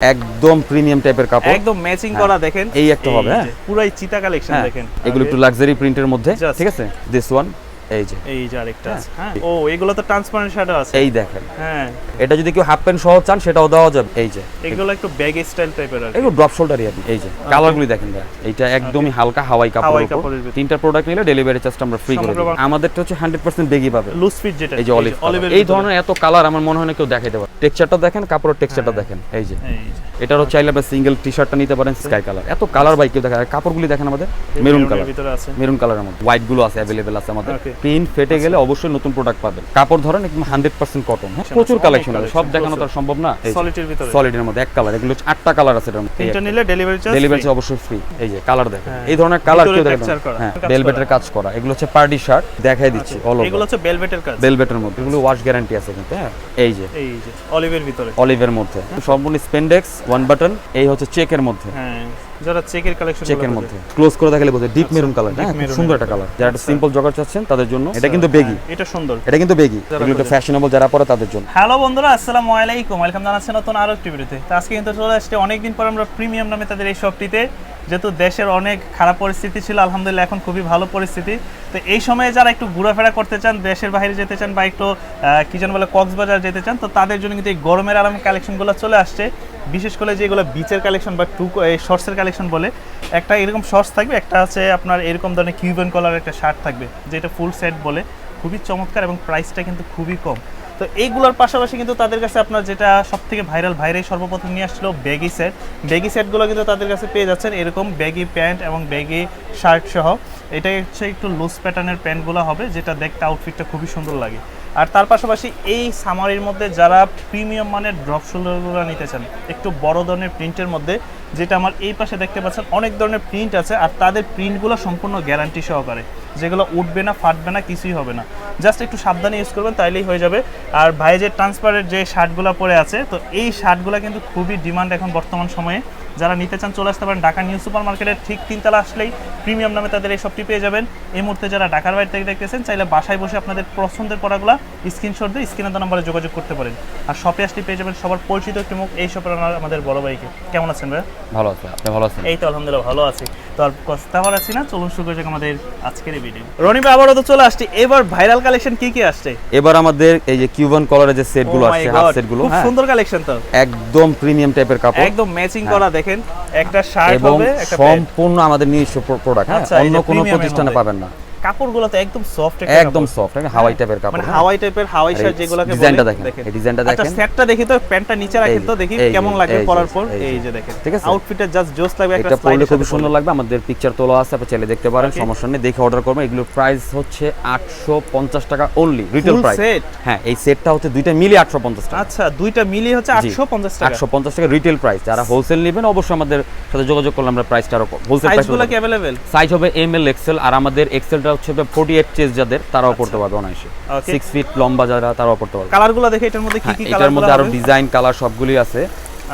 একদম প্রিমিয়াম টাইপের কাপড়। একদম ম্যাচিং। করা দেখেন। এই একটা হবে, হ্যাঁ। পুরাই চিতা কালেকশন হ্যাঁ দেখেন। এগুলো একটু লাক্সারি প্রিন্টের মধ্যে ঠিক আছে? দিস ওয়ান এই যে। এই যে আরেকটা আছে হ্যাঁ? ও এগুলো তো ট্রান্সপারেন্ট শার্টও আছে। এই দেখেন। হ্যাঁ। এটা যদি কেউ হাফ প্যান্ট সহ চান সেটাও দেওয়া যাবে। এই যে। এগুলো একটু ব্যাগ স্টাইল টাইপের আর এগুলো ড্রপ শোল্ডারই আপনি এই যে। কালারগুলি দেখেন ভাই এইটা একদমই হালকা হাওয়াই কাপড় তিনটা প্রোডাক্ট নিলে ডেলিভারি চার্জটা আমরা ফ্রি করে সমগ্র দিই বাং- আমাদেরটা হচ্ছে 100% বেগি পাবে। লুজ ফিট যেটা এই যে অলিভ এই ধরনের এত কালার আমার মনে হয় না কেউ দেখাইতে পারে। টেক্সচারটা দেখেন কাপড়ের টেক্সচারটা দেখেন। এই যে। এটারও চাইলে আপনি সিঙ্গেল টি শার্টটা নিতে পারেন স্কাই কালার এত কালার বাই কেউ দেখা কাপড়গুলি দেখেন আমাদের মেরুন কালার মেরুন কালারের আমাদের হোয়াইটগুলো আছে অ্যাভেলেবেল আছে আমাদের. প্রিন্ট ফেটে গেলে অবশ্যই নতুন প্রোডাক্ট পাবেন। কাপড় ধরেন একদম হান্ড্রেড পার্সেন্ট কটন প্রচুর কালেকশন আছে। সব দেখানো তো সম্ভব না। সলিডের ভিতরে। সলিডের মধ্যে এক কালার এগুলো আটটা কালার আছে মধ্যে। তিনটা নিলে ডেলিভারি চার্জ ডেলিভারি অবশ্যই ফ্রি এই যে কালার দেখেন। হ্যাঁ। এই ধরনের কালার কেউ দেখেন হ্যাঁ করা। কাজ করা। এগুলো হচ্ছে পার্টি শার্ট দেখাই দিচ্ছি অল এগুলো হচ্ছে বেলভেটের কাজ। ভেলভেটের মধ্যে। এগুলো ওয়াশ গ্যারান্টি আছে কিন্তু হ্যাঁ? এই যে। এই যে অলিভের ভিতরে। অলিভের মধ্যে। সম্পূর্ণ স্পেন্ডেক্স ওয়ান বাটন এই হচ্ছে চেকের মধ্যে। হ্যাঁ যারা চেকের কালেকশন চেকের মধ্যে। ক্লোজ করে দেখালে বোঝে ডিপ মেরুন কালার হ্যাঁ? সুন্দর একটা কালার যারা একটা সিম্পল জগার চাচ্ছেন তাদের জন্য। এটা কিন্তু বেগি। এটা সুন্দর। এটা কিন্তু বেগি। এগুলো ফ্যাশনেবল যারা পরে তাদের জন্য। হ্যালো বন্ধুরা আসসালামু আলাইকুম। ওয়েলকাম জানাচ্ছি নতুন আরও একটি ভিডিওতে। তো আজকে কিন্তু চলে আসছে অনেকদিন পর আমরা প্রিমিয়াম নামে তাদের এই শপটিতে যেহেতু দেশের অনেক খারাপ পরিস্থিতি ছিল, আলহামদুলিল্লাহ এখন খুবই ভালো পরিস্থিতি। তো এই সময়ে যারা একটু ঘোরাফেরা করতে চান, দেশের বাইরে যেতে চান বা একটু কি যেন বলে, কক্সবাজার যেতে চান, তো তাদের জন্য কিন্তু এই গরমের আরাম কালেকশনগুলো চলে আসছে। বিশেষ করে যেগুলো বিচের কালেকশন বা টু এই শর্টসের কালেকশন বলে, একটা এরকম শর্টস থাকবে, একটা আছে আপনার এরকম ধরনের কিউবেন কলার একটা শার্ট থাকবে, যেটা ফুল সেট বলে। খুবই চমৎকার এবং প্রাইসটা কিন্তু খুবই কম। তো এইগুলোর পাশাপাশি কিন্তু তাদের কাছে আপনার যেটা সব থেকে ভাইরাল ভাইরাই সর্বপ্রথম নিয়ে আসছিল ব্যাগি সেট ব্যাগি সেটগুলো কিন্তু তাদের কাছে পেয়ে যাচ্ছেন এরকম ব্যাগি প্যান্ট এবং ব্যাগি শার্ট সহ। এটা হচ্ছে একটু লুজ প্যাটার্নের প্যান্টগুলো হবে, যেটা দেখতে আউটফিটটা খুবই সুন্দর লাগে। আর তার পাশাপাশি এই সামারির মধ্যে যারা প্রিমিয়াম মানের ড্রপ শোল্ডারগুলো নিতে চান, একটু বড় ধরনের প্রিন্টের মধ্যে, যেটা আমার এই পাশে দেখতে পাচ্ছেন, অনেক ধরনের প্রিন্ট আছে, আর তাদের প্রিন্টগুলো সম্পূর্ণ গ্যারান্টি সহকারে। যেগুলো উঠবে না ফাটবে না কিছুই হবে না। জাস্ট একটু সাবধানে ইউজ করবেন তাইলেই হয়ে যাবে। আর ভাই যে ট্রান্সপারের যে শার্টগুলো পরে আছে তো এই শার্টগুলো কিন্তু খুবই ডিমান্ড এখন বর্তমান সময়ে। যারা নিতে চান চলে আসতে পারেন ঢাকা নিউ সুপার মার্কেটের ঠিক তিনতলা আসলেই প্রিমিয়াম নামে তাদের এই শপটি পেয়ে যাবেন। এই মুহূর্তে যারা ঢাকার বাইরে থেকে দেখতেছেন চাইলে বাসায় বসে আপনাদের পছন্দের পড়াগুলো স্ক্রিনশট দিয়ে স্ক্রিনের নাম্বারে যোগাযোগ করতে পারেন। আর শপে আসলে পেয়ে যাবেন সবার পরিচিত একটি মুখ এই শপের আমাদের বড় ভাইকে। কেমন আছেন ভাই ভালো আছি আপনি ভালো আছেন? এই তো আলহামদুলিল্লাহ ভালো আছি। তো আর কথা আছি না চলুন শুরু করে যাক আমাদের আজকের এই ভিডিও রনি ভাই আবারও তো চলে আসছে। এবার ভাইরাল কালেকশন কি কি আসছে? এবার আমাদের এই যে কিউবান কলারের যে সেটগুলো আছে আসছে হাফ সেটগুলো খুব হ্যাঁ? সুন্দর কালেকশন তো। একদম প্রিমিয়াম টাইপের কাপড়। একদম ম্যাচিং হ্যাঁ। করা দেখেন একটা শার্ট হবে একটা সম্পূর্ণ আমাদের নিজস্ব প্রোডাক্ট হ্যাঁ? আচ্ছা, অন্য কোনো প্রতিষ্ঠানে পাবেন না। কাপড়গুলো তো একদম সফট একদম সফট হাওয়াই টাইপের কাপড় মানে হ্যাঁ। হাওয়াই টাইপের হাওয়াই আর শার্ট এই যেগুলোকে ডিজাইনটা বলে, দেখেন, এই ডিজাইনটা আচ্ছা দেখেন। সেটটা দেখি তো প্যান্টটা নিচে রাখেন এই তো যে, দেখি এই যে, কেমন লাগবে এই যে, পরার পর এই এই যে। যে দেখেন ঠিক আছে? আউটফিটটা জাস্ট জোস লাগবে একটা এটা পরলে স্লাইডের খুবই সাথে সুন্দর পরলে। লাগবে আমাদের পিকচার তোলা আছে আপনি চাইলে দেখতে পারেন Okay. সমস্যা নেই দেখে অর্ডার করবেন এগুলো প্রাইস হচ্ছে আটশো পঞ্চাশ টাকা only retail Full price set? হ্যাঁ এই সেটটা হচ্ছে দুইটা মিলিয়ে আটশো পঞ্চাশ টাকা আচ্ছা দুইটা মিলিয়ে হচ্ছে জি। 850 টাকা আটশো পঞ্চাশ টাকা রিটেল প্রাইস যারা হোলসেল নেবেন অবশ্যই আমাদের সাথে যোগাযোগ করলে আমরা প্রাইসটা আরো হোলসেল সাইজগুলো কি প্রাইস अवेलेबल সাইজ হবে এম এল এক্সেল আর আমাদের এক্সেলটা হচ্ছে ফোর্টি এইট চেস যাদের তারাও পড়তে পারবে অনায়াসে। সিক্স ফিট লম্বা যারা তারাও পড়তে পারবে। কালারগুলো দেখে এটার মধ্যে কি হ্যাঁ কি এটার মধ্যে আরও ডিজাইন কালার সবগুলি আছে।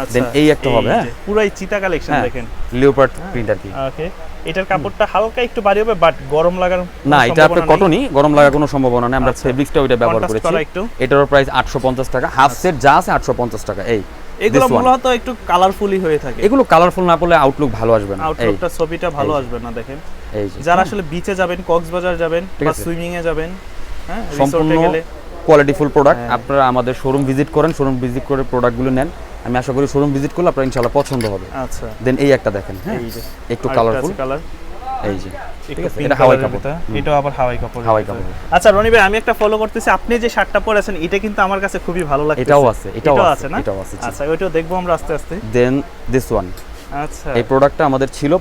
আচ্ছা দেন এই একটা হবে হ্যাঁ। পুরাই চিতা কালেকশন হ্যাঁ দেখেন। লিওপার্ড প্রিন্ট আর কি। ওকে এটার কাপড়টা হালকা একটু ভারী হবে বাট গরম লাগার না এটা আপনার কটনই গরম লাগা কোনো সম্ভাবনা নেই। আমরা আচ্ছা। ফেব্রিক্সটা ওইটা ব্যবহার করেছি। করা এটার প্রাইস আটশো পঞ্চাশ টাকা। হাফ সেট যা আছে আটশো পঞ্চাশ টাকা। এই এগুলো মূলত একটু কালারফুলি হয়ে থাকে। এগুলো কালারফুল না আউটলুক ভালো আসবে না। আউটলুকটা ছবিটা ভালো আসবে না দেখেন। যারা আসলে বিচে যাবেন কক্সবাজার যাবেন বা সুইমিং এ যাবেন হ্যাঁ সম্পূর্ণ কোয়ালিটিফুল প্রোডাক্ট হ্যাঁ। আপনারা আমাদের শোরুম ভিজিট করেন শোরুম ভিজিট করে প্রোডাক্টগুলো নেন। আমি আশা করি শোরুম ভিজিট করলে আপনার ইনশাআল্লাহ পছন্দ হবে। আচ্ছা। দেন এই একটা দেখেন হ্যাঁ একটু কালারফুল কালার এই যে। ঠিক আছে এটা হাওয়াই কাপড়। এটাও আবার হাওয়াই কাপড় হাওয়াই কাপড়। আচ্ছা রনি ভাই আমি একটা ফলো করতেছি। আপনি যে শার্টটা পরেছেন এটা কিন্তু আমার কাছে খুবই ভালো লাগছে এটাও আছে, এটাও আছে, না? এটাও আছে, আচ্ছা ওইটাও দেখব আমরা আস্তে আস্তে। দেন দিস ওয়ান আচ্ছা। এই প্রোডাক্টটা আমাদের ছিল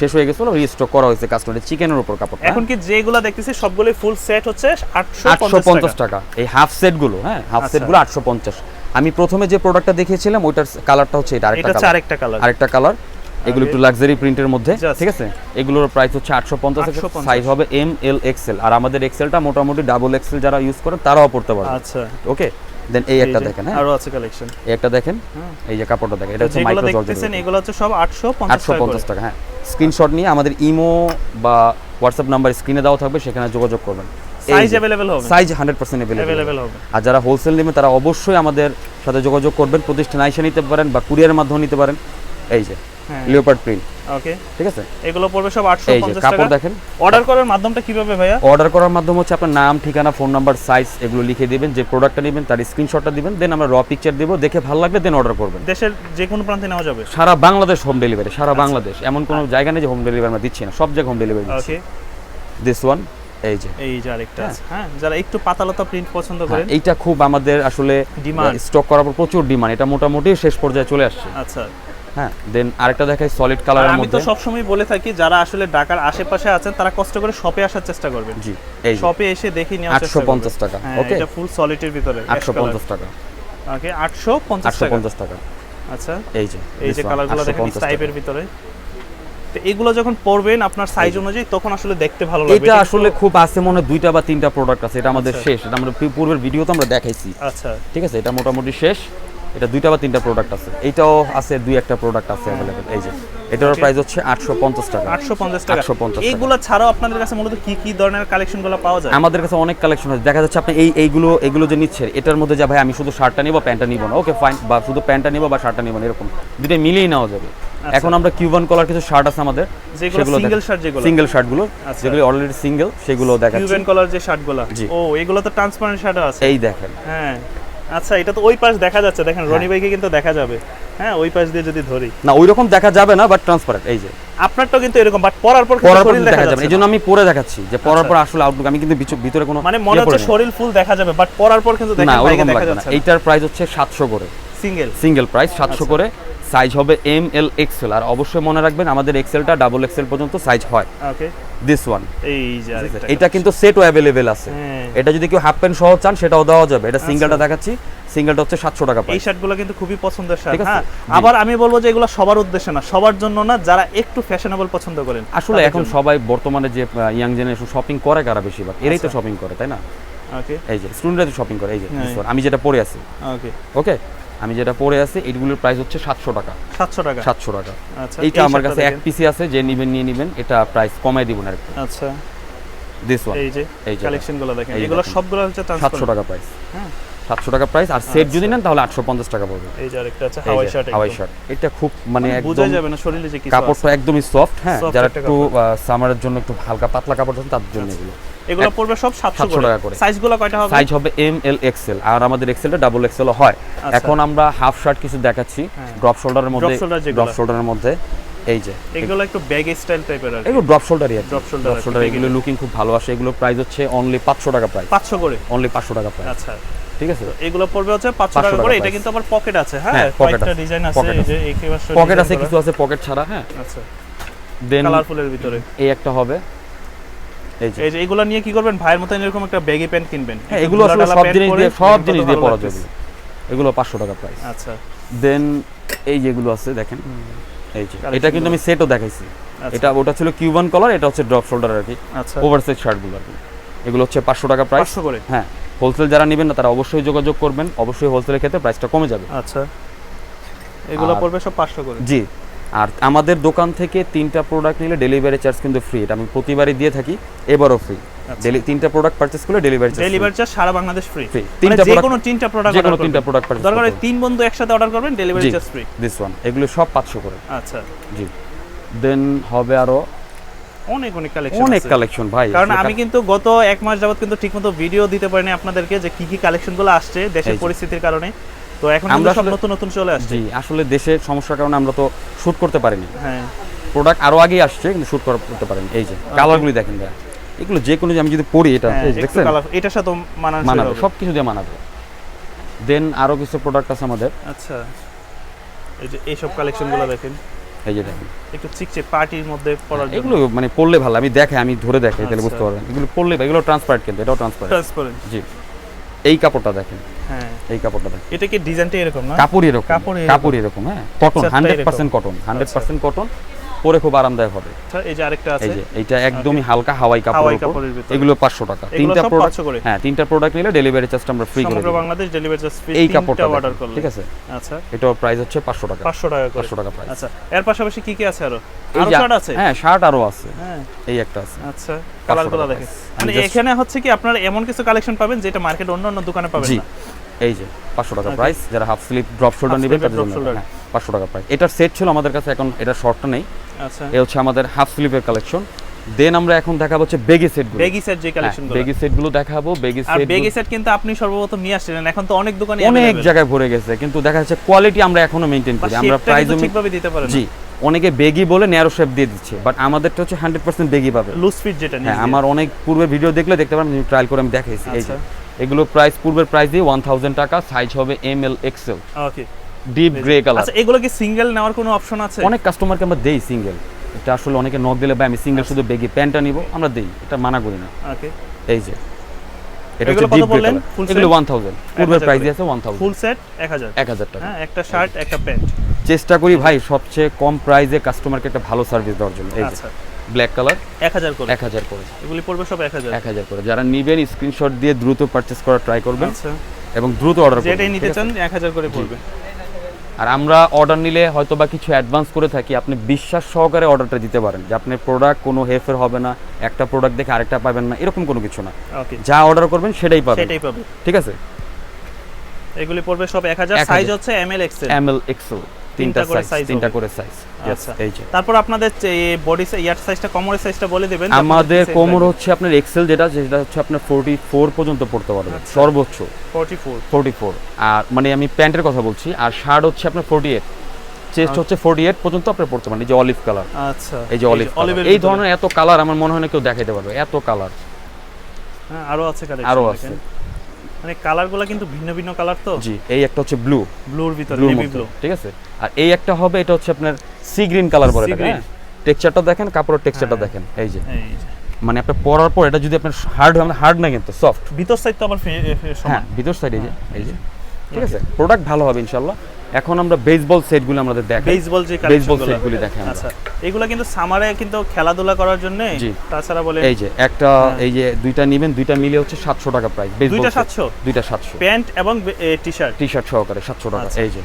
শেষ হয়ে গেছিল রিস্টক করা হয়েছে কাস্টমারের চিকেনের উপর কাপড় এখন কি যেগুলো দেখতেছি সবগুলোই ফুল সেট হচ্ছে 850 আটশো পঞ্চাশ টাকা। এই হাফ সেটগুলো হ্যাঁ? হাফ আচ্ছা। সেটগুলো আটশো পঞ্চাশ। আমি প্রথমে যে প্রোডাক্টটা দেখিয়েছিলাম ওইটার কালারটা হচ্ছে এটা আরেকটা কালার আরেকটা কালার এগুলো একটু লাক্সারি প্রিন্টের মধ্যে ঠিক আছে? এগুলোর প্রাইস হচ্ছে আটশো পঞ্চাশ সাইজ হবে এম এল এক্সেল আর আমাদের এক্সেলটা মোটামুটি ডাবল এক্সেল যারা ইউজ করেন তারাও পড়তে পারবে। আচ্ছা। ওকে দেন এই একটা দেখেন হ্যাঁ? আরও আছে কালেকশন এই একটা দেখেন এই যে কাপড়টা দেখেন এটা হচ্ছে মাইক্রো দেখতেছেন জর্জেট এগুলো হচ্ছে সব 850 আটশো পঞ্চাশ টাকা হ্যাঁ। স্ক্রিনশট নিয়ে আমাদের ইমো বা হোয়াটসঅ্যাপ নাম্বার স্ক্রিনে দেওয়া থাকবে সেখানে যোগাযোগ করবেন। সাইজ অ্যাভেলেবেল হবে। Size hundred percent available available হবে। আর যারা হোলসেল নেবেন তারা অবশ্যই আমাদের সাথে যোগাযোগ করবেন প্রতিষ্ঠান আইসা নিতে পারেন বা কুরিয়ারের মাধ্যমে নিতে পারেন। এই যে হ্যাঁ। লিওপার্ড প্রিন্ট ওকে ঠিক আছে? এগুলো পড়বে সব আটশো এই যে পঞ্চাশ কাপড় দেখেন। অর্ডার করার মাধ্যমটা কীভাবে ভাইয়া? অর্ডার করার মাধ্যম হচ্ছে আপনার নাম ঠিকানা ফোন নাম্বার সাইজ এগুলো লিখে দিবেন যে প্রোডাক্টটা নেবেন তার স্ক্রিনশটটা দিবেন দেন আমরা র পিকচার দেবো। দেখে ভালো লাগলে দেন অর্ডার করবেন। দেশের যে কোনো প্রান্তে নেওয়া যাবে। সারা বাংলাদেশ হোম ডেলিভারি সারা আচ্ছা। বাংলাদেশ। এমন কোনো জায়গা নেই যে হোম ডেলিভারি আমরা দিচ্ছি না। সব জায়গায় হোম ডেলিভারি দিচ্ছি। ওকে দিস ওয়ান এই যে। এই যে আরেকটা হ্যাঁ। যারা একটু পাতালতা প্রিন্ট পছন্দ হ্যাঁ, করেন। এইটা খুব আমাদের আসলে Demand। স্টক করার পর প্রচুর ডিমান্ড এটা মোটামুটি শেষ পর্যায়ে চলে আসছে। আচ্ছা। হ্যাঁ দেন আরেকটা দেখাই সলিড আমি তো সবসময় বলে থাকি যারা আসলে ঢাকার আশেপাশে আছেন তারা কষ্ট করে শপে আসার চেষ্টা করবেন। জি এই শপে এসে দেখে চেষ্টা আটশো টাকা হ্যাঁ ওকে এটা ফুল সলিডের ভিতরে আটশো পঞ্চাশ টাকা। ওকে আটশো পঞ্চাশ আটশো টাকা পঞ্চাশ টাকা। আচ্ছা এই যে এই যে কালারগুলো দেখেন টাইপের ভিতরে। তো এগুলো যখন পরবেন আপনার সাইজ অনুযায়ী তখন আসলে দেখতে ভালো লাগবে। এটা আসলে খুব আছে মনে হয় দুইটা বা তিনটা প্রোডাক্ট আছে এটা আমাদের আচ্ছা। শেষ। এটা আমরা পূর্বের ভিডিওতে আমরা দেখাইছি। আচ্ছা। ঠিক আছে এটা মোটামুটি শেষ। এটা দুইটা বা তিনটা প্রোডাক্ট আছে। এটাও আছে দুই একটা প্রোডাক্ট আছে অ্যাভেলেবেল এই যে এটার প্রাইস হচ্ছে আটশো পঞ্চাশ টাকা। আটশো পঞ্চাশ টাকা। 850 টাকা। এইগুলো ছাড়াও আপনাদের কাছে মূলত কি কি ধরনের কালেকশনগুলো পাওয়া যায়? আমাদের কাছে অনেক কালেকশন আছে। দেখা যাচ্ছে আপনি এই এইগুলো এগুলো যে নিচ্ছেন এটার মধ্যে যা ভাই আমি শুধু শার্টটা নিব প্যান্টটা নিব না। ওকে ফাইন বা শুধু প্যান্টটা নিব বা শার্টটা নিব না এরকম। দুটো মিলিয়েই নেওয়া যাবে। এখন আমরা কিউবান কলার কিছু শার্ট আছে আমাদের। যেগুলো সিঙ্গেল শার্ট যেগুলো। সিঙ্গেল শার্টগুলো আচ্ছা। যেগুলো অলরেডি সিঙ্গেল সেগুলো দেখাচ্ছি। কিউবান কলার যে শার্টগুলো। ও এগুলো তো ট্রান্সপারেন্ট শার্ট আছে। এই দেখেন। হ্যাঁ। আচ্ছা এটা তো ওই পাশ দেখা যাচ্ছে। দেখেন হ্যাঁ। রনি ভাইকে কিন্তু দেখা যাবে। হ্যাঁ ওই পাশ দিয়ে যদি ধরি। না ওই রকম দেখা যাবে না বাট ট্রান্সপারেন্ট এই যে। আপনারটাও কিন্তু এরকম বাট পরার পর পরার পর দেখা যাবে এইজন্য এই জন্য আমি পরে দেখাচ্ছি যে পরার আচ্ছা। পর আসলে আউটলুক আমি কিন্তু ভিতরে কোনো মানে মনে ইয়ে হচ্ছে শরীর ফুল দেখা যাবে বাট পরার পর কিন্তু দেখা লাগবে না। এইটার প্রাইস হচ্ছে সাতশো করে। সিঙ্গেল সিঙ্গেল প্রাইস সাতশো আচ্ছা। করে। সাইজ হবে এম এল এক্সেল আর অবশ্যই মনে রাখবেন আমাদের এক্সেলটা ডাবল এক্সেল পর্যন্ত সাইজ হয়। ওকে দিস ওয়ান এই যে এটা কিন্তু সেটও অ্যাভেলেবেল আছে। হ্যাঁ। এটা যদি কেউ হাফ প্যান্ট সহ চান সেটাও দেওয়া যাবে। এটা সিঙ্গেলটা আচ্ছা। দেখাচ্ছি। সিঙ্গেলটা হচ্ছে সাতশো টাকা এই শার্টগুলো কিন্তু খুবই পছন্দের শার্ট হ্যাঁ? আবার আমি বলব যে এগুলো সবার উদ্দেশ্যে না সবার জন্য না যারা একটু ফ্যাশনেবল পছন্দ করেন আসলে এখন সবাই বর্তমানে যে ইয়াং জেনারেশন শপিং করে কারা বেশিরভাগ? এরাই তো আচ্ছা। শপিং করে তাই না? ওকে এই যে স্টুডেন্টরা তো শপিং করে এই যে হ্যাঁ। আমি যেটা পরে আছি। ওকে ওকে আমি যেটা পরে আছি এইগুলোর প্রাইস হচ্ছে সাতশো টাকা। সাতশো টাকা। সাতশো টাকা। আচ্ছা এইটা আমার কাছে এক পিসি আছে যে নিবেন নিয়ে নিবেন এটা প্রাইস কমাই দিব না আচ্ছা। দিস ওয়ান এই যে এই যে কালেকশনগুলো দেখেন। এগুলো। সবগুলো হচ্ছে সাতশো ট্রান্সপারেন্ট টাকা প্রাইস হ্যাঁ। সাতশো টাকা প্রাইস আর সেট যদি আচ্ছা। নেন তাহলে আটশো পঞ্চাশ টাকা পড়বে। এই যে আরেকটা আছে হাওয়াই শার্ট হাওয়াই শার্ট এটা খুব মানে বোঝা একদম যাবে না শরীরে যে কাপড়টা একদমই সফট হ্যাঁ যারা একটু সামারের জন্য একটু হালকা পাতলা কাপড় চান তাদের জন্য এগুলো। এগুলো পড়বে সব 700 700 টাকা করে। সাইজগুলো কয়টা হবে? সাইজ হবে এম এল এক্সেল আর আমাদের এক্সেলটা ডাবল এক্সেল হয়। আচ্ছা। এখন আমরা হাফ শার্ট কিছু দেখাচ্ছি হ্যাঁ। ড্রপ শোল্ডারের মধ্যে। ড্রপ শোল্ডারের মধ্যে। এই যে। এগুলো একটু ব্যাগ স্টাইল টাইপের আর এগুলো ড্রপ শোল্ডারই আছে Drop shoulder ড্রপ শোল্ডার এগুলো লুকিং খুব ভালো আসে। এগুলো প্রাইস হচ্ছে অনলি পাঁচশো টাকা প্রাইস 500 করে? অনলি পাঁচশো টাকা প্রাইস আচ্ছা। ঠিক আছে? এগুলো পড়বে হচ্ছে 500 500 টাকা করে এটা কিন্তু আবার পকেট আছে হ্যাঁ হ্যাঁ, কয়েকটা ডিজাইন আছে এই যে পকেট আছে কিছু আছে পকেট ছাড়া হ্যাঁ। আচ্ছা। দেন কালারফুলের ভিতরে। এই একটা হবে। এই যে। নিয়ে কি করবেন? ভাইয়ের মতন এরকম একটা ব্যাগি প্যান্ট কিনবেন। হ্যাঁ এগুলো আসলে সব জিনিস দিয়ে সব জিনিস দিয়ে পরা যাবে। এগুলো পাঁচশো টাকা প্রাইস আচ্ছা। দেন এই যেগুলো আছে দেখেন। এই যে। এটা কিন্তু আমি সেটও দেখাইছি। আচ্ছা। এটা ওটা ছিল কিউবান কালার এটা হচ্ছে ড্রপ শোল্ডার আর কি। আচ্ছা। ওভারসাইজ শার্টগুলো আর কি। এগুলো হচ্ছে পাঁচশো টাকা প্রাইস 500 করে? হ্যাঁ। হোলসেল যারা নেবেন না তারা অবশ্যই যোগাযোগ করবেন। অবশ্যই হোলসেলের ক্ষেত্রে প্রাইসটা কমে যাবে। আচ্ছা। এগুলো পড়বে সব 500 করে? জি। আর আমাদের দোকান থেকে তিনটা প্রোডাক্ট নিলে ডেলিভারি চার্জ কিন্তু ফ্রি এটা আমি প্রতিবারই দিয়ে থাকি এবারও ফ্রি আচ্ছা। তিনটা প্রোডাক্ট পারচেস করলে ডেলিভারি চার্জ ডেলিভারি চার্জ সারা বাংলাদেশ ফ্রি Free। তিনটা যে কোনো তিনটা প্রোডাক্ট যে কোনো তিনটা প্রোডাক্ট পারচেস দরকার তিন বন্ধু একসাথে অর্ডার করবেন delivery charge free this one এগুলো সব পাঁচশো করে। আচ্ছা। জি। দেন হবে আরও অনেক অনেক কালেকশন অনেক কালেকশন ভাই কারণ আমি কিন্তু গত এক মাস যাবত কিন্তু ঠিকমতো ভিডিও দিতে পারিনি আপনাদেরকে যে কি কি কালেকশনগুলো আসছে দেশের পরিস্থিতির কারণে। তো এখন আমরা সব নতুন নতুন চলে আসছে। আসলে দেশের সমস্যার কারণে আমরা তো শুট করতে পারিনি। হ্যাঁ। প্রোডাক্ট আরও আগেই আসছে কিন্তু শুট করতে পারেনি। এই যে কালারগুলি দেখেন ভাই। এগুলো যে কোনো আমি যদি পরি এটা হ্যাঁ, দেখছেন? এটার সাথে মানাবে। সব কিছু দিয়ে মানাবে। দেন আরও কিছু প্রোডাক্ট আছে আমাদের। আচ্ছা। এই যে এইসব কালেকশনগুলো দেখেন। এই যে দেখেন। একটু চিকচে পার্টির মধ্যে পড়ার জন্য। এগুলো মানে পড়লে ভালো আমি দেখে আমি ধরে দেখে তাহলে আচ্ছা। বুঝতে পারবেন। এগুলো পড়লে এগুলো ট্রান্সপারেন্ট কিন্তু এটাও ট্রান্সপারেন্ট ট্রান্সপারেন্ট জি। এই কাপড়টা দেখেন। হ্যাঁ। এই কাপড়টা দেখেন। এটা কি ডিজাইনটা এরকম না? কাপড় এরকম। কাপড় এরকম। হ্যাঁ। কটন Texture টা হান্ড্রেড এরকম। Percent cotton hundred percent cotton পরে খুব আরামদায়ক হবে। আচ্ছা এই যে আরেকটা এই আছে? এইটা একদমই হালকা হাওয়াই আচ্ছা। কাপড় এগুলো পাঁচশো টাকা। এগুলো তিনটা প্রোডাক্ট হ্যাঁ তিনটা প্রোডাক্ট নিলে ডেলিভারি চার্জটা আমরা ফ্রি করে বাংলাদেশ ডেলিভারি চার্জ ফ্রি এই কাপড়টা অর্ডার করলে। ঠিক আছে? আচ্ছা। এটার প্রাইস হচ্ছে পাঁচশো টাকা। পাঁচশো টাকা করে। পাঁচশো টাকা প্রাইস আচ্ছা এর পাশাপাশি কি কি আছে আরও? আরও শার্ট আছে? হ্যাঁ শার্ট আরও আছে। হ্যাঁ। এই একটা আছে। আচ্ছা কালারগুলো দেখেন মানে এখানে হচ্ছে কি আপনারা এমন কিছু কালেকশন পাবেন যেটা মার্কেট অন্য অন্য দোকানে পাবেন না। এই যে পাঁচশো টাকা প্রাইস যারা হাফ স্লিপ ড্রপ শোল্ডার নেবেন তাদের জন্য। হ্যাঁ, পাঁচশো টাকা প্রাইস এটার সেট ছিল আমাদের কাছে এখন এটা শর্টটা নেই। আচ্ছা। এ হচ্ছে আমাদের হাফ স্লিপের কালেকশন দেন আমরা এখন দেখাবো হচ্ছে বেগি সেটগুলো বেগি সেট যে কালেকশন বেগি সেটগুলো দেখাবো। বেগি আর বেগি সেট কিন্তু আপনি সর্বপ্রথম নিয়ে আসছিলেন। এখন তো অনেক দোকানে অনেক জায়গায় ভরে গেছে কিন্তু দেখা যাচ্ছে কোয়ালিটি আমরা এখনও মেনটেন করি। আমরা প্রাইস ঠিকভাবে দিতে পারেন জি অনেকে বেগি বলে ন্যারো শেপ দিয়ে দিচ্ছে বাট আমাদেরটা হচ্ছে হান্ড্রেড পার্সেন্ট বেগি পাবে। লুজ ফিট যেটা হ্যাঁ আমার অনেক পূর্বে ভিডিও দেখলে দেখতে পারেন ট্রায়াল করে আমি দেখাইছি এই। এগুলো প্রাইস পূর্বের প্রাইস দিয়ে ওয়ান থাউজেন্ড টাকা সাইজ হবে M L XL okay deep grey colour আচ্ছা এগুলো কি সিঙ্গেল নেওয়ার কোনো অপশন আছে? অনেক কাস্টমারকে আমরা দেই সিঙ্গেল এটা আসলে অনেকে নক দিলে ভাই আমি সিঙ্গেল শুধু বেগি প্যান্টটা নিব। আমরা দেই এটা মানা করি না। ওকে এই যে এটা হচ্ছে ডিপ গ্রে এগুলো set? ওয়ান থাউজেন্ড পূর্বের প্রাইস দিয়ে আছে ওয়ান থাউজেন্ড ফুল সেট 1000 এক হাজার টাকা। হ্যাঁ একটা শার্ট একটা প্যান্ট চেষ্টা করি ভাই সবচেয়ে কম প্রাইসে কাস্টমারকে একটা ভালো সার্ভিস দেওয়ার জন্য। এই যে। আচ্ছা। ব্ল্যাক কালার 1000 করে। এক হাজার করে। এগুলি পড়বে সব 1000 এক হাজার করে। যারা নিবেন স্ক্রিনশট দিয়ে দ্রুত পারচেস করার ট্রাই করবেন আচ্ছা। এবং দ্রুত অর্ডার করবেন যেটাই নিতে? চান 1000 করে পড়বে। আর আমরা অর্ডার নিলে হয়তো বা কিছু অ্যাডভান্স করে থাকি আপনি বিশ্বাস সহকারে অর্ডারটা দিতে পারেন যে আপনার প্রোডাক্ট কোনো হেফের হবে না একটা প্রোডাক্ট দেখে আরেকটা পাবেন না এরকম কোনো কিছু না। যা অর্ডার করবেন সেটাই পাবেন। সেটাই পাবে ঠিক আছে? এগুলি পড়বে সব 1000 1000 সাইজ হচ্ছে M L XL M L XL তিনটা সাইজ তিনটা করে সাইজ আচ্ছা। এই যে। তারপর আপনাদের বডি ইয়ার সাইজটা কোমরের সাইজটা বলে দিবেন আমাদের কোমর হচ্ছে আপনার এক্সেল যেটা যেটা হচ্ছে আপনার ফোরটি ফোর পর্যন্ত পড়তে পারবে আচ্ছা। সর্বোচ্চ। 44 ফোরটি ফোর আর মানে আমি প্যান্টের কথা বলছি আর শার্ট হচ্ছে আপনার ফোরটি এইট চেস্ট হচ্ছে ফোরটি এইট পর্যন্ত আপনি পড়তে পারেন এই যে অলিভ কালার আচ্ছা। এই যে অলিভ এই ধরনের এত কালার আমার মনে হয় না কেউ দেখাইতে পারবে এত কালার হ্যাঁ আরও আছে কালেকশন আরও আছে। মানে কালারগুলো কিন্তু ভিন্ন ভিন্ন কালার তো? জি এই একটা হচ্ছে ব্লু। ব্লুর ভিতরে নেভি ব্লু ঠিক আছে? আর এই একটা হবে এটা হচ্ছে আপনার সি গ্রিন কালার বলে এটাকে green। হ্যাঁ? টেক্সচারটা দেখেন কাপড়ের টেক্সচারটা হ্যাঁ। দেখেন এই যে। মানে আপনি পরার পর এটা যদি আপনার হার্ড হয় হার্ড না কিন্তু সফট ভিতর সাইড তো আবার হ্যাঁ ভিতর সাইডে যে এই যে ঠিক আছে? প্রোডাক্ট ভালো হবে ইনশাআল্লাহ। এখন আমরা বেসবল সেটগুলো আমাদের দেখাই। বেসবল যে বেসবল সেটগুলি দেখাই আচ্ছা এগুলো কিন্তু সামারে কিন্তু খেলাধুলা করার জন্য তাছাড়া বলে এই যে একটা এই যে দুইটা নিবেন দুইটা মিলে হচ্ছে সাতশো টাকা প্রাইস বেসবল দুইটা 700? দুইটা সাতশো। প্যান্ট এবং টি শার্ট টি শার্ট সহকারে সাতশো টাকা আচ্ছা। এই যে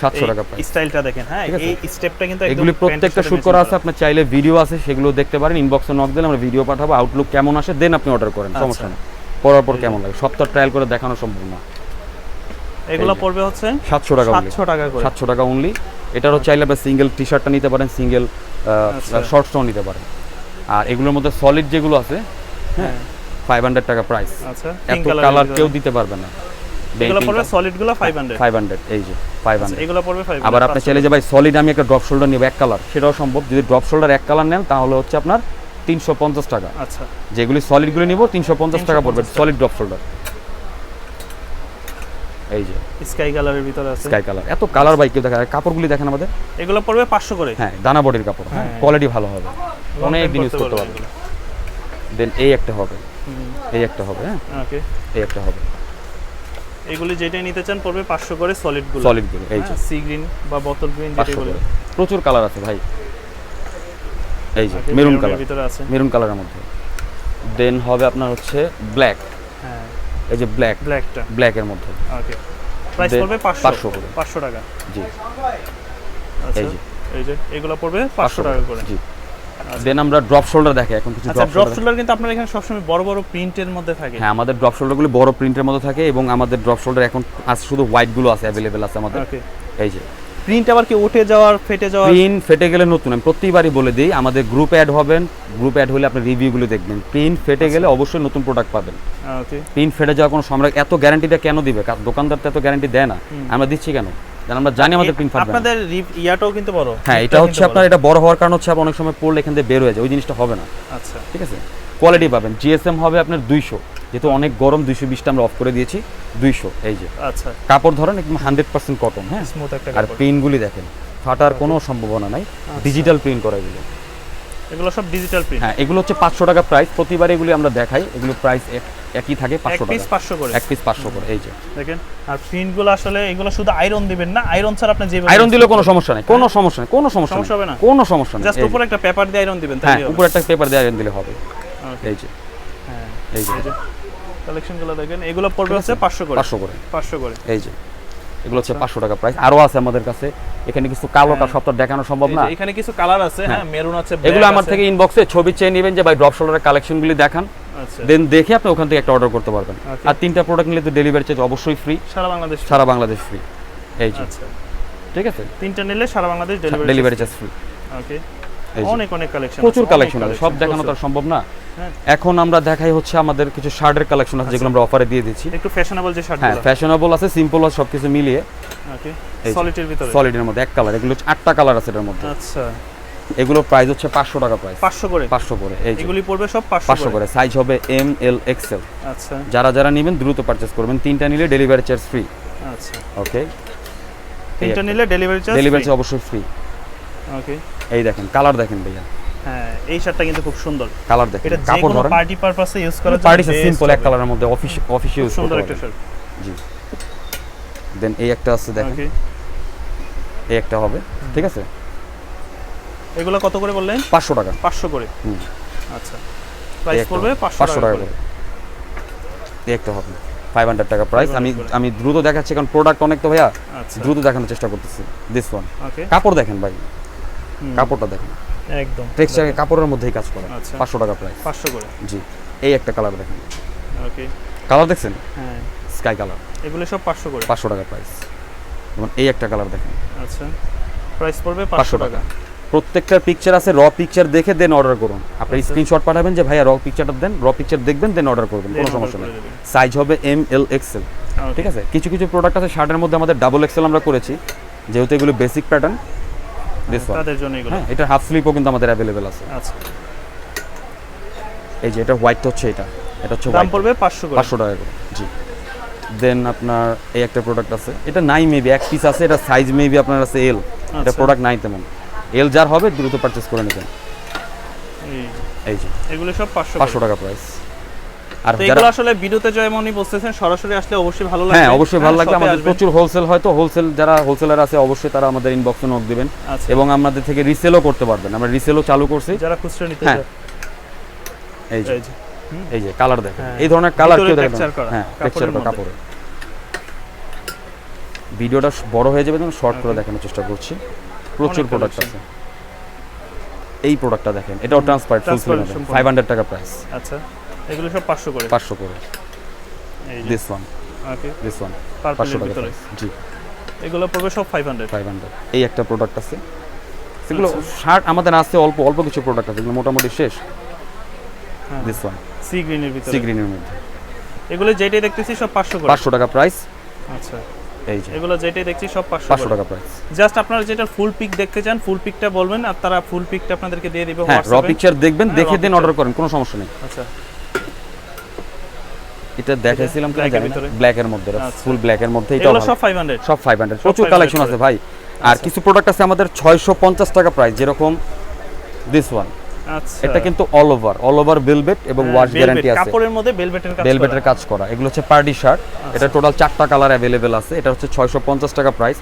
সাতশো টাকা প্রাইস স্টাইলটা দেখেন হ্যাঁ এই স্টেপটা কিন্তু একদম এগুলি প্রত্যেকটা শুট করা আছে আপনার চাইলে ভিডিও আছে সেগুলো দেখতে পারেন ইনবক্সে নক দিলে আমরা ভিডিও পাঠাবো আউটলুক কেমন আসে দেন আপনি অর্ডার করেন আচ্ছা। সমস্যা নেই। পরার পর কেমন লাগে সপ্তাহ ট্রায়াল করে দেখানো সম্ভব না। এগুলো। পড়বে হচ্ছে সাতশো টাকা only। 700 টাকা করে। সাতশো টাকা অনলি এটারও চাইলে আপনি সিঙ্গেল টি শার্টটা নিতে পারেন সিঙ্গেল আচ্ছা। শর্টসটাও নিতে পারেন। আর এগুলোর মধ্যে সলিড যেগুলো আছে হ্যাঁ ফাইভ হান্ড্রেড টাকা প্রাইস আচ্ছা এত কালার কেউ দিতে পারবে না। এগুলো পড়বে সলিডগুলো 500 ফাইভ হান্ড্রেড এই যে ফাইভ আচ্ছা, হান্ড্রেড এগুলো পড়বে 500 আবার আপনি চাইলে যে ভাই সলিড আমি একটা ড্রপ শোল্ডার নিব এক কালার সেটাও সম্ভব। যদি ড্রপ শোল্ডার এক কালার নেন তাহলে হচ্ছে আপনার তিনশো পঞ্চাশ টাকা। আচ্ছা। যেগুলি সলিডগুলো নিব তিনশো পঞ্চাশ টাকা পড়বে সলিড ড্রপ শোল্ডার এই যে। স্কাই কালারের ভিতরে আছে। স্কাই কালার এত কালার বাইক কেউ দেখা কাপড়গুলি দেখেন আমাদের? এগুলো পড়বে 500 করে। হ্যাঁ দানা বডির কাপড়। হ্যাঁ হ্যাঁ। কোয়ালিটি ভালো হবে। অনেক দিন ইউজ করতে পারবে দেন এই একটা হবে। এই একটা হবে হ্যাঁ? ওকে। এই একটা হবে। এগুলি যেটাই নিতে চান পড়বে 500 করে সলিডগুলো সলিডগুলো এই যে। সি গ্রিন বা বোতল গ্রিন যেটাই বলে প্রচুর কালার আছে ভাই। এই যে মেরুন কালার ভিতরে আছে। মেরুন কালারের মধ্যে। দেন হবে আপনার হচ্ছে ব্ল্যাক হ্যাঁ এই যে ব্ল্যাক ব্ল্যাকটা ব্ল্যাকের মধ্যে। ওকে প্রাইস পড়বে 500 500 করে। 500 টাকা। জি। আচ্ছা এই যে। এই যে এগুলো পড়বে 500 টাকা করে। জি। দেন আমরা ড্রপ শোল্ডার দেখে এখন কিছু আচ্ছা ড্রপ শোল্ডার কিন্তু আপনার এখানে সবসময় বড় বড় প্রিন্টের মধ্যে থাকে। হ্যাঁ আমাদের ড্রপ শোল্ডারগুলো বড় প্রিন্টের মধ্যে থাকে এবং আমাদের ড্রপ শোল্ডার এখন আজ শুধু হোয়াইটগুলো আছে অ্যাভেলেবেল আছে আমাদের। ওকে এই যে। প্রিন্ট আবার কি উঠে যাওয়ার ফেটে যাওয়ার? প্রিন্ট ফেটে গেলে নতুন। আমি প্রতিবারই বলে দিই আমাদের গ্রুপ অ্যাড হবেন গ্রুপ অ্যাড হলে আপনি রিভিউগুলো দেখবেন। প্রিন্ট ফেটে গেলে অবশ্যই নতুন প্রোডাক্ট পাবেন। প্রিন্ট ফেটে যাওয়ার কোনো সময় এত গ্যারান্টিটা কেন দিবে? কারণ দোকানদার তো এত গ্যারান্টি দেয় না। আমরা দিচ্ছি কেন? কারণ আমরা জানি আমাদের প্রিন্ট ফাটবে আপনাদের ইয়াটাও কিন্তু বড়। হ্যাঁ এটা হচ্ছে আপনার এটা বড় হওয়ার কারণ হচ্ছে আপনার অনেক সময় পড়লে এখান থেকে বের হয়ে যায় ওই জিনিসটা হবে না। আচ্ছা। ঠিক আছে? কোয়ালিটি পাবেন। জিএসএম হবে আপনার দুইশো। যেহেতু অনেক গরম দুইশো বিশটা আমরা অফ করে দিয়েছি দুইশো এই যে। আচ্ছা। কাপড় ধরেন একদম হান্ড্রেড পার্সেন্ট কটন হ্যাঁ? আর প্রিন্টগুলি দেখেন ফাটার কোনো সম্ভাবনা নাই ডিজিটাল প্রিন্ট করা এগুলো। এগুলো সব ডিজিটাল প্রিন্ট হ্যাঁ এগুলো হচ্ছে পাঁচশো টাকা প্রাইস প্রতিবার এগুলি আমরা দেখাই এগুলো প্রাইস একই থাকে পাঁচশো পিস টাকা। পাঁচশো করে। এক পিস পাঁচশো করে এই যে। দেখেন আর প্রিন্টগুলো আসলে এগুলো শুধু আয়রন দিবেন না আয়রন ছাড়া আপনি যেভাবে আয়রন দিলে কোনো সমস্যা নেই কোনো সমস্যা নেই কোনো সমস্যা সমস্যা হবে না? কোনো সমস্যা নেই জাস্ট উপরে একটা পেপার দিয়ে আয়রন দিবেন হ্যাঁ তাই হবে? উপরে একটা পেপার দিয়ে আয়রন দিলে হবে এই যে। হ্যাঁ এই যে। কালেকশনগুলো দেখেন এগুলো পড়বে হচ্ছে পাঁচশো করে। পাঁচশো করে। পাঁচশো করে। এই যে এগুলো হচ্ছে পাঁচশো টাকা প্রাইস আরও আছে আমাদের কাছে। এখানে কিছু কালো কাল সব তো দেখানো সম্ভব না। এখানে কিছু কালার আছে হ্যাঁ মেরুন আছে এগুলো আমার থেকে ইনবক্সে ছবি চেয়ে নেবেন যে ভাই ড্রপ শোল্ডারের কালেকশনগুলি দেখান। আচ্ছা। দেন দেখে আপনি ওখান থেকে একটা অর্ডার করতে পারবেন। আর তিনটা প্রোডাক্ট নিলে তো ডেলিভারি চার্জ অবশ্যই ফ্রি সারা বাংলাদেশ সারা বাংলাদেশ ফ্রি এই যে। আচ্ছা। ঠিক আছে? তিনটা নিলে সারা Bangladesh delivery charge free okay অনেক অনেক কালেকশন প্রচুর কালেকশন আছে। সব দেখানো তো সম্ভব না। হ্যাঁ। এখন আমরা দেখাই হচ্ছে আমাদের কিছু শার্টের কালেকশন আছে যেগুলো আমরা অফারে দিয়ে দিচ্ছি। একটু ফ্যাশনেবল যে শার্ট হ্যাঁ ফ্যাশনেবল আছে সিম্পল আছে সবকিছু মিলিয়ে। ওকে। সলিডের ভিতরে। সলিডের মধ্যে এক কালার এগুলো আটটা কালার আছে এটার মধ্যে। আচ্ছা। এগুলো প্রাইস হচ্ছে পাঁচশো টাকা প্রাইস 500 করে? পাঁচশো করে এই এগুলি পড়বে সব 500 পাঁচশো করে? সাইজ হবে এম এল এক্সেল আচ্ছা। যারা যারা নেবেন দ্রুত পারচেস করবেন তিনটা নিলে ডেলিভারি চার্জ ফ্রি আচ্ছা। ওকে তিনটা নিলে ডেলিভারি চার্জ ডেলিভারি চার্জ অবশ্যই ফ্রি ওকে এই দেখেন কালার দেখেন ভাইয়া। হ্যাঁ এই শার্টটা কিন্তু খুব সুন্দর। কালার দেখেন এটা যে কাপড় কোনো পার্টি পারপাসে ইউজ করার জন্য পার্টি সিম্পল এক কালারের মধ্যে অফিস অফিসে ইউজ সুন্দর একটা শার্ট জি। দেন এই একটা আছে দেখেন। এই একটা হবে ঠিক আছে? এগুলো কত করে বললেন? পাঁচশো টাকা। 500 করে? হুম। আচ্ছা। প্রাইস একটা পড়বে 500 পাঁচশো টাকা করে। করে। এই একটা হবে ফাইভ হান্ড্রেড টাকা প্রাইস আমি আমি দ্রুত দেখাচ্ছি কারণ প্রোডাক্ট অনেক তো ভাইয়া। আচ্ছা। দ্রুত দেখানোর চেষ্টা করতেছি দিস ওয়ান কাপড় দেখেন ভাই। কাপড়টা দেখেন। একদম। টেক্সচার কাপড়ের মধ্যেই কাজ করে। আচ্ছা। পাঁচশো টাকা প্রাইস 500 করে? জি। এই একটা কালার দেখেন। ওকে কালার দেখছেন? হ্যাঁ। স্কাই কালার এগুলো সব 500 করে? পাঁচশো টাকা প্রাইস যেমন এই একটা কালার দেখেন। আচ্ছা। প্রাইস পড়বে পাঁচশো 500 টাকা। প্রত্যেকটার পিকচার আছে র পিকচার দেখে দেন অর্ডার করুন। আপনি আচ্ছা। স্ক্রিনশট পাঠাবেন যে ভাইয়া র পিকচারটা দেন র পিকচার দেখবেন দেন অর্ডার করবেন। কোনো সমস্যা নেই। সাইজ হবে এম এল এক্সেল ঠিক আছে? কিছু কিছু প্রোডাক্ট আছে শার্টের মধ্যে আমাদের ডাবল এক্সেল আমরা করেছি। যেহেতু এগুলো বেসিক প্যাটার্ন দিস তাদের জন্য এগুলো। হ্যাঁ এটা হাফ স্লিপও কিন্তু আমাদের অ্যাভেলেবেল আছে। আচ্ছা। এই যে এটা হোয়াইট হচ্ছে এটা। এটা হচ্ছে দাম পড়বে 500 করে। পাঁচশো টাকা করে জি। দেন আপনার এই একটা প্রোডাক্ট আছে। এটা নাই মেবি এক পিস আছে এটা সাইজ মেবি আপনার আছে এল এটা। প্রোডাক্ট নাই তেমন এল যার হবে দ্রুত পারচেস করে নেবেন এই এই যে। এগুলো সব 500 পাঁচশো টাকা প্রাইস আর যারা আসলে ভিডিওতে যেমনই বলতেছেন সরাসরি আসলে অবশ্যই ভালো লাগবে। হ্যাঁ অবশ্যই ভালো লাগবে। আমাদের প্রচুর হোলসেল হয় তো হোলসেল যারা হোলসেলার আছে অবশ্যই তারা আমাদের ইনবক্সে নক দিবেন। আচ্ছা। এবং আমাদের থেকে রিসেলও করতে পারবেন। আমরা রিসেলও চালু করছি। যারা খুচরা নিতে হ্যাঁ, চায়। এই যে। এই যে। কালার দেখেন। হ্যাঁ। এই ধরনের কালার কেউ দেখেন হ্যাঁ টেক্সচার করা কাপড়ে ভিডিওটা বড় হয়ে যাবে তখন শর্ট করে দেখানোর চেষ্টা করছি। প্রচুর প্রোডাক্ট আছে। এই প্রোডাক্টটা দেখেন। এটাও ট্রান্সপারেন্ট ফুল ফাইভ হান্ড্রেড টাকা প্রাইস আচ্ছা। এগুলো সব 500 করে। পাঁচশো করে। এই this one okay. This one পার্পলের পাঁচশো টাকা ভিতরে। জি। এগুলো পড়বে সব 500 ফাইভ হান্ড্রেড এই একটা প্রোডাক্ট আছে। সেগুলো আচ্ছা। শার্ট আমাদের আছে অল্প অল্প কিছু প্রোডাক্ট আছে এগুলো মোটামুটি শেষ। হ্যাঁ। দিস ওয়ান সি গ্রিনের সি ভিতরে। গ্রিনের মধ্যে। এগুলো যেটাই দেখতেছি সব 500 করে। পাঁচশো টাকা প্রাইস আচ্ছা। এই যে। এগুলো যেটাই দেখছি সব 500 পাঁচশো করে। টাকা প্রাইস জাস্ট আপনারা যেটা ফুল পিক দেখতে চান ফুল পিকটা বলবেন আর তারা ফুল পিকটা আপনাদেরকে দিয়ে দিবে হ্যাঁ র পিকচার দেখবেন হ্যাঁ, দেখে দেন অর্ডার করেন কোনো সমস্যা নেই। আচ্ছা। এটা দেখাইছিলাম কিনা black জানি ব্ল্যাক এর মধ্যে আচ্ছা। ফুল ব্ল্যাক এর মধ্যে এটা সব 500 সব 500 প্রচুর কালেকশন আছে ভাই। আর আচ্ছা। কিছু প্রোডাক্ট আছে আমাদের 650 টাকা প্রাইস যেরকম দিস ওয়ান আচ্ছা। এটা কিন্তু all over all over velvet এবং ওয়াশ গ্যারান্টি আছে। কাপড়ের মধ্যে ভেলভেটের কাজ ভেলভেটের কাজ করা। এগুলো হচ্ছে পার্টি শার্ট এটা টোটাল চারটা কালার অ্যাভেলেবেল আছে। এটা হচ্ছে 650 টাকা প্রাইস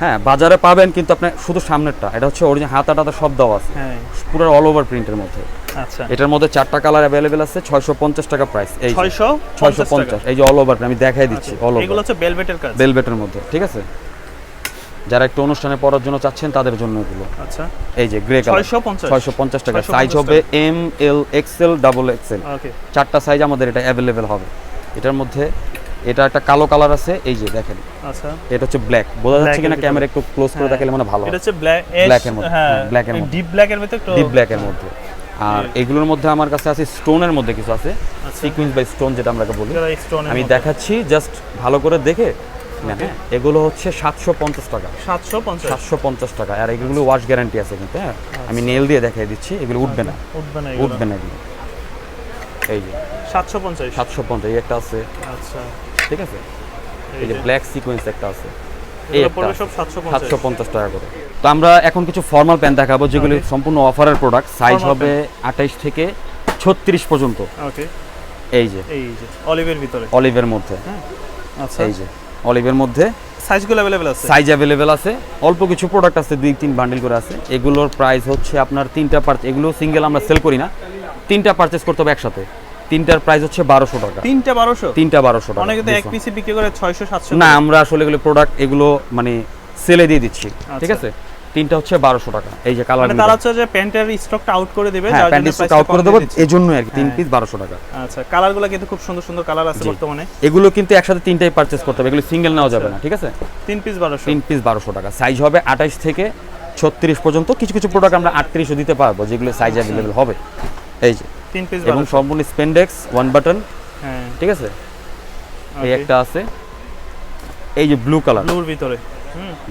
হ্যাঁ বাজারে পাবেন কিন্তু আপনি শুধু সামনেরটা এটা হচ্ছে অরিজিনাল হাতা টাতা সব দেওয়া আছে। হ্যাঁ। পুরো অল ওভার প্রিন্টের মধ্যে। আচ্ছা। এটার মধ্যে চারটা কালার অ্যাভেলেবেল আছে 650 টাকা প্রাইস এই 650 650 এই যে অল ওভার আমি দেখাই দিচ্ছি অল আচ্ছা, এগুলো হচ্ছে বেলভেটের কাজ। ভেলভেটের মধ্যে ঠিক আছে? যারা একটু অনুষ্ঠানে পড়ার জন্য চাচ্ছেন তাদের জন্য এগুলো। আচ্ছা। এই যে গ্রে কালার 650 650 টাকা। 650 সাইজ হবে M L XL double XL okay চারটা সাইজ আমাদের এটা অ্যাভেলেবেল হবে। এটার মধ্যে এটা একটা কালো কালার আছে এই যে দেখেন। আচ্ছা। এটা হচ্ছে ব্ল্যাক বোঝা যাচ্ছে কিনা ক্যামেরা একটু ক্লোজ করে হ্যাঁ। দেখালে মানে ভালো এটা হচ্ছে ব্ল্যাক এর মধ্যে, এর মধ্যে। ডিপ ব্ল্যাক এর ভিতরে একটু ডিপ ব্ল্যাক এর মধ্যে। আর এগুলোর মধ্যে আমার কাছে আছে স্টোনের মধ্যে কিছু আছে। আচ্ছা। সিকুয়েন্স বাই স্টোন যেটা আমরা বলি। আমি দেখাচ্ছি জাস্ট ভালো করে দেখে হ্যাঁ এগুলো হচ্ছে সাতশো পঞ্চাশ টাকা। 750 সাতশো পঞ্চাশ টাকা। আর এগুলো ওয়াশ গ্যারান্টি আছে কিন্তু হ্যাঁ? আমি নেল দিয়ে দেখাই দিচ্ছি এগুলো উঠবে না। উঠবে না উঠবে না এগুলো। এই যে। 750 সাতশো পঞ্চাশ এই একটা আছে। আচ্ছা। ঠিক আছে? এই যে ব্ল্যাক সিকোয়েন্স একটা আছে। সাতশো পঞ্চাশ। টাকা করে। তো আমরা এখন কিছু ফর্মাল প্যান্ট দেখাবো যেগুলি সম্পূর্ণ অফারের প্রোডাক্ট সাইজ হবে আঠাইশ থেকে ছত্রিশ পর্যন্ত। এই যে। এই যে অলিভের ভিতরে। অলিভের মধ্যে। আচ্ছা। এই যে অলিভের মধ্যে। সাইজগুলো অ্যাভেলেবেল আছে? সাইজ অ্যাভেলেবেল আছে। অল্প কিছু প্রোডাক্ট আছে দুই তিন বান্ডিল করে আছে। এগুলোর প্রাইস হচ্ছে আপনার তিনটা পার্চ এগুলো সিঙ্গেল আমরা সেল করি না। তিনটা পারচেস করতে হবে একসাথে। তিনটার প্রাইস হচ্ছে বারোশো টাকা। তিনটা বারোশো? তিনটা বারোশো টাকা অনেকে তো এক পিসি বিক্রি করে ছয়শো সাতশো না আমরা আসলে এগুলো প্রোডাক্ট এগুলো মানে সেলে দিয়ে দিচ্ছি ঠিক আছে? তিনটা হচ্ছে বারোশো টাকা এই যে কালার মানে তারা হচ্ছে যে প্যান্টের স্টকটা আউট করে দিবে হ্যাঁ যার প্যান্ট জন্য স্টক আউট করে দেবো এই জন্য আর কি তিন হ্যাঁ। পিস বারোশো টাকা। আচ্ছা কালারগুলো কিন্তু খুব সুন্দর সুন্দর কালার আছে বর্তমানে। এগুলো কিন্তু একসাথে তিনটাই পারচেস করতে হবে এগুলো সিঙ্গেল নেওয়া যাবে না ঠিক আছে? তিন পিস বারোশো। তিন পিস বারোশো টাকা সাইজ হবে আঠাইশ থেকে ছত্রিশ পর্যন্ত কিছু কিছু প্রোডাক্ট আমরা আটত্রিশও দিতে পারব যেগুলো সাইজ অ্যাভেলেবেল হবে। এই যে তিন পিস এবং সম্পূর্ণ স্পেন্ডেক্স ওয়ান বাটন হ্যাঁ। ঠিক আছে? এই একটা আছে। এই যে ব্লু কালার ব্লুর ভিতরে।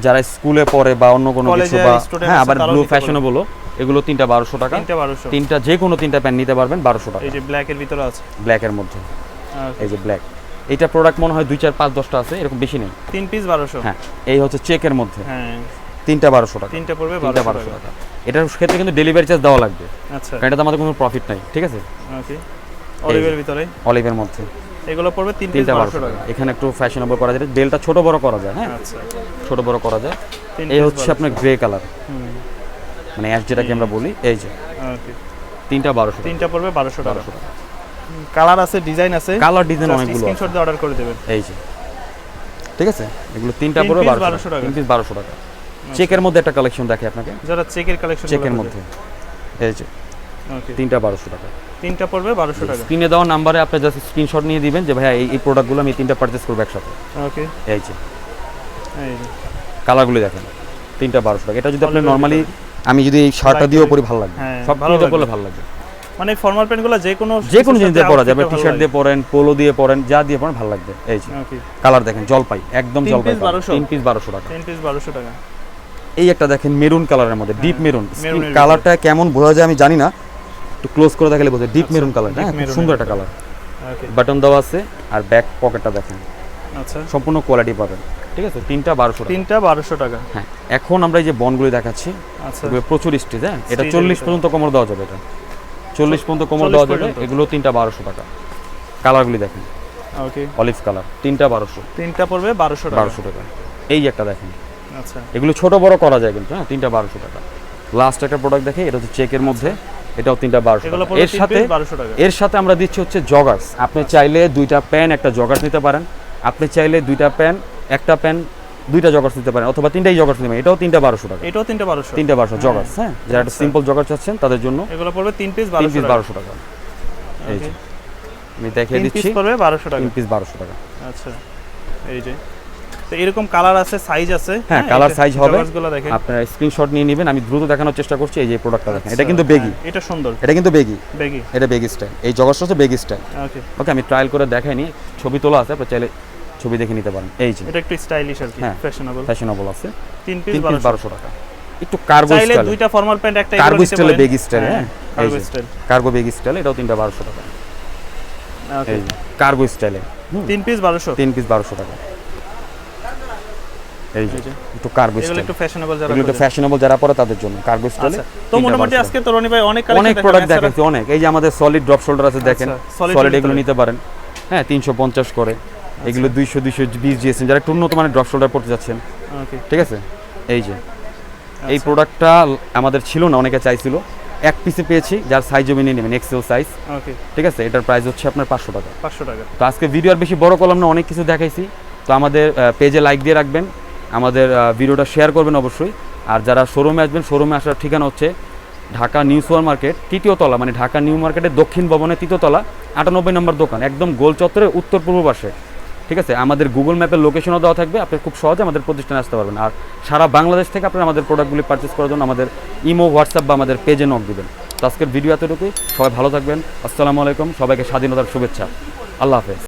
যারা স্কুলে পড়ে বা অন্য কোনো কিছু বা হ্যাঁ আবার ব্লু ফ্যাশনেবল এগুলো তিনটা বারোশো টাকা। তিনটা বারোশো। তিনটা যে কোনো তিনটা প্যান্ট নিতে পারবেন বারোশো টাকা। এই যে ব্ল্যাক এর ভিতরে আছে। ব্ল্যাকের মধ্যে। এই যে ব্ল্যাক এটা প্রোডাক্ট মনে হয় দুই চার পাঁচ দশটা আছে এরকম বেশি নেই। তিন পিস বারোশো। হ্যাঁ এই হচ্ছে চেকের মধ্যে। হ্যাঁ। তিনটা বারোশো টাকা। তিনটা পড়বে তিনটা বারোশো টাকা। এটার ক্ষেত্রে কিন্তু ডেলিভারি চার্জ দেওয়া লাগবে। আচ্ছা। এটাতে আমাদের কোনো প্রফিট নাই ঠিক আছে? ওকে। অলিভের ভিতরে? অলিভের মধ্যে। এগুলো পড়বে তিন তিনটা বারোশো টাকা। এখানে একটু ফ্যাশনেবল করা যায়। বেলটা ছোট বড় করা যায় হ্যাঁ? আচ্ছা। ছোট বড় করা যায়। এই হচ্ছে আপনার গ্রে কালার মানে অ্যাশ যেটাকে আমরা বলি এই যে। তিনটা বারোশো তিনটা পড়বে বারোশো টাকা। কালার আছে ডিজাইন আছে। কালার ডিজাইন অনেকগুলো। স্ক্রিনশট দিয়ে অর্ডার করে দেবেন। এই যে। ঠিক আছে? এগুলো তিনটা পড়বে বারোশো টাকা। টাকা। তিন পিস বারোশো টাকা। চেকের মধ্যে একটা কালেকশন দেখে আপনাকে। যারা চেকের কালেকশন চেকের মধ্যে। এই যে তিনটা বারোশো টাকা। তিনটা পড়বে বারোশো টাকা। স্ক্রিনে দেওয়া নাম্বারে আপনি জাস্ট স্ক্রিনশট নিয়ে দিবেন যে ভাইয়া এই প্রোডাক্টগুলো আমি তিনটা পারচেস করব একসাথে। ওকে এই যে। কালারগুলো দেখেন। তিনটা বারোশো টাকা। এটা যদি আপনি নর্মালি আমি যদি এই শার্টটা দিয়েও পরি ভালো লাগবে। হ্যাঁ, সব ভালো লাগবে। ভালো লাগবে। মানে ফর্মাল প্যান্টগুলো যে কোনো যে কোনো জিনিস দিয়ে পরা যাবে টি শার্ট দিয়ে পরেন পোলো দিয়ে পরেন যা দিয়ে পরেন ভালো লাগবে। এই যে। ওকে কালার দেখেন জলপাই একদম জলপাই piece colour। 1200 তিন পিস বারোশো টাকা। তিন পিস বারোশো টাকা। এই একটা দেখেন মেরুন কালারের মধ্যে ডিপ মেরুন। কালারটা কেমন বোঝা যায় আমি জানি না একটু ক্লোজ করে দেখালে বোঝা ডিপ মেরুন কালার হ্যাঁ খুব সুন্দর একটা কালার। ওকে বাটন দেওয়া আছে আর ব্যাক পকেটটা দেখেন। আচ্ছা। সম্পূর্ণ কোয়ালিটি পাবেন ঠিক আছে? তিনটা বারোশো তিনটা বারোশো টাকা। হ্যাঁ এখন আমরা এই যে বনগুলি দেখাচ্ছি আচ্ছা। প্রচুর স্টিচ হ্যাঁ? এটা চল্লিশ। পর্যন্ত কোমর দেওয়া যাবে এটা। চল্লিশ পর্যন্ত কোমর 40 দেওয়া যাবে। এগুলো তিনটা বারোশো টাকা। কালারগুলি দেখেন। ওকে অলিভ কালার তিনটা বারোশো। তিনটা পড়বে বারোশো টাকা। বারোশো টাকা। এই একটা দেখেন। আচ্ছা এগুলো ছোট বড় করা যায় কিন্তু হ্যাঁ তিনটা বারোশো টাকা। লাস্ট একটা প্রোডাক্ট দেখে এটা হচ্ছে চেকের মধ্যে এটাও তিনটা বারোশো। এর সাথে এর সাথে আমরা দিচ্ছি হচ্ছে জগার্স আপনি চাইলে দুইটা প্যান একটা জগার্স নিতে পারেন। আপনি চাইলে দুইটা প্যান একটা প্যান দুইটা জগার্স নিতে পারেন অথবা তিনটাই জগার্স নিতে পারেন। এটাও তিনটা বারোশো টাকা। এটাও তিনটা বারোশো। তিনটা বারোশো জগার্স হ্যাঁ? যারা একটা আচ্ছা। সিম্পল জগার্স চাচ্ছেন তাদের জন্য এগুলো পড়বে তিন পিস তিন পিস বারোশো টাকা। এই যে আমি দেখিয়ে দিচ্ছি। পড়বে বারোশো টাকা। তিন পিস বারোশো টাকা। আচ্ছা। এই যে তো এরকম কালার আছে সাইজ আছে হ্যাঁ, colour size হবে। গুলো দেখেন। আপনারা স্ক্রিনশট নিয়ে নেবেন আমি দ্রুত দেখানোর চেষ্টা করছি এই যে প্রোডাক্টটা দেখেন। এটা আচ্ছা, কিন্তু বেগি হ্যাঁ, এটা সুন্দর। এটা কিন্তু বেগি বেগি এটা বেগি স্টাইল এই জগার্সটা হচ্ছে বেগি স্টাইল ওকে ওকে আমি ট্রায়াল করে দেখাইনি। ছবি তোলা আছে আপনি চাইলে ছবি দেখে নিতে পারেন। এই যে। এটা একটু স্টাইলিশ আর কি হ্যাঁ। ফ্যাশনেবল ফ্যাশনেবল আছে। তিন পিস তিন পিস বারোশো। বারোশো টাকা। একটু কার্গো চাইলে দুইটা ফর্মাল প্যান্ট একটা কার্গো স্টাইলে বেগি স্টাইল হ্যাঁ cargo style cargo baggy style এটাও তিনটা বারোশো টাকা। এই যে কার্গো স্টাইলে তিন পিস বারোশো। তিন পিস বারোশো টাকা। এই যে। একটু কার্গো স্টাইল একটু ফ্যাশনেবল যারা একটু ফ্যাশনেবল যারা পরে তাদের জন্য কার্গো স্টাইলে আচ্ছা, তো মোটামুটি আজকে তো রনি ভাই অনেক অনেক প্রোডাক্ট দেখাচ্ছি অনেক। এই যে আমাদের সলিড ড্রপ শোল্ডার আছে দেখেন। আচ্ছা, সলিড এগুলো নিতে পারেন। হ্যাঁ জিএসএম পঞ্চাশ করে। আচ্ছা। এগুলো দুইশো দুইশো বিশ জিএসএম যারা একটু উন্নত মানের ড্রপ শোল্ডার পড়তে যাচ্ছেন ঠিক আছে? এই যে। এই প্রোডাক্টটা আমাদের ছিল না অনেকে চাইছিল। এক পিসে পেয়েছি যার সাইজও মেনে নেবেন এক্সেল সাইজ ঠিক আছে? এটার প্রাইস হচ্ছে আপনার পাঁচশো টাকা। 500 টাকা। তো আজকে ভিডিও আর বেশি বড় করলাম না অনেক কিছু দেখাইছি। তো আমাদের পেজে লাইক দিয়ে রাখবেন। আমাদের ভিডিওটা শেয়ার করবেন অবশ্যই। আর যারা শোরুমে আসবেন শোরুমে আসার ঠিকানা হচ্ছে ঢাকা নিউ সুপার মার্কেট, তৃতীয় তলা মানে ঢাকা নিউ মার্কেটের দক্ষিণ ভবনের তৃতীয় তলা, আটানব্বই নম্বর দোকান, একদম গোল চত্বরের উত্তর পূর্ব পাশে। ঠিক আছে? আমাদের গুগল ম্যাপের লোকেশনও দেওয়া থাকবে, আপনি খুব সহজে আমাদের প্রতিষ্ঠানে আসতে পারবেন। আর সারা বাংলাদেশ থেকে আপনারা আমাদের প্রোডাক্টগুলি পারচেস করার জন্য আমাদের ইমো হোয়াটসঅ্যাপ বা আমাদের পেজে নক দেবেন। তো আজকের ভিডিও এতটুকুই। সবাই ভালো থাকবেন। আসসালামু আলাইকুম। সবাইকে স্বাধীনতার শুভেচ্ছা। আল্লাহ হাফেজ।